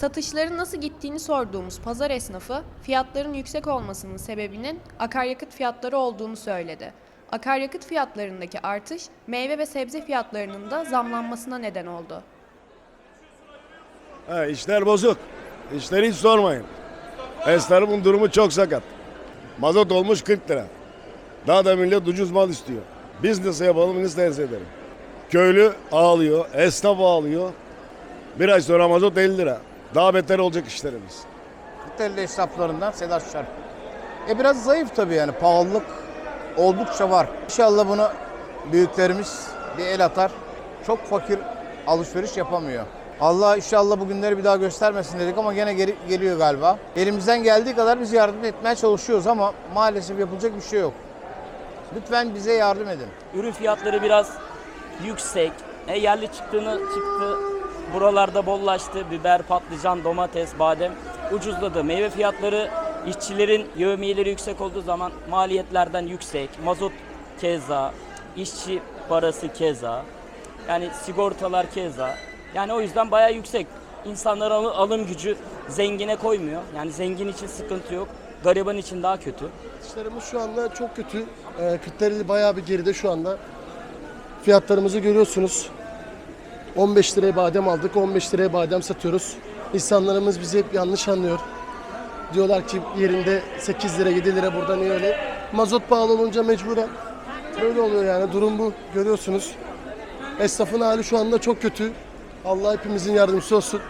Satışların nasıl gittiğini sorduğumuz pazar esnafı, fiyatların yüksek olmasının sebebinin akaryakıt fiyatları olduğunu söyledi. Akaryakıt fiyatlarındaki artış, meyve ve sebze fiyatlarının da zamlanmasına neden oldu. Ha, işler bozuk. İşleri hiç sormayın. Esnafın durumu çok sakat. Mazot olmuş 40 lira. Daha da millet ucuz mal istiyor. Biz nasıl yapalım, nasıl edelim? Köylü ağlıyor, esnaf ağlıyor. Bir ay sonra mazot 50 lira. Daha beter olacak işlerimiz. Kırklareli esnaflarından Sedat Şarp. E biraz zayıf tabii yani pahalılık oldukça var. İnşallah bunu büyüklerimiz bir el atar. Çok fakir alışveriş yapamıyor. Allah inşallah bu günleri bir daha göstermesin dedik ama gene geri, geliyor galiba. Elimizden geldiği kadar biz yardım etmeye çalışıyoruz ama maalesef yapılacak bir şey yok. Lütfen bize yardım edin. Ürün fiyatları biraz yüksek. E, yerli çıktığını çıktı. Buralarda bollaştı. Biber, patlıcan, domates, badem ucuzladı. Meyve fiyatları işçilerin yevmiyeleri yüksek olduğu zaman maliyetlerden yüksek. Mazot keza, işçi parası keza. Yani sigortalar keza. Yani o yüzden bayağı yüksek. İnsanların al- alım gücü zengine koymuyor. Yani zengin için sıkıntı yok. Gariban için daha kötü. Satışlarımız şu anda çok kötü. Kırklareli bayağı bir geride şu anda. Fiyatlarımızı görüyorsunuz. 15 liraya badem aldık, 15 liraya badem satıyoruz. İnsanlarımız bizi hep yanlış anlıyor. Diyorlar ki yerinde 8 lira, 7 lira burada niye öyle? Mazot pahalı olunca mecburen böyle oluyor yani durum bu. Görüyorsunuz. Esnafın hali şu anda çok kötü. Allah hepimizin yardımcısı olsun.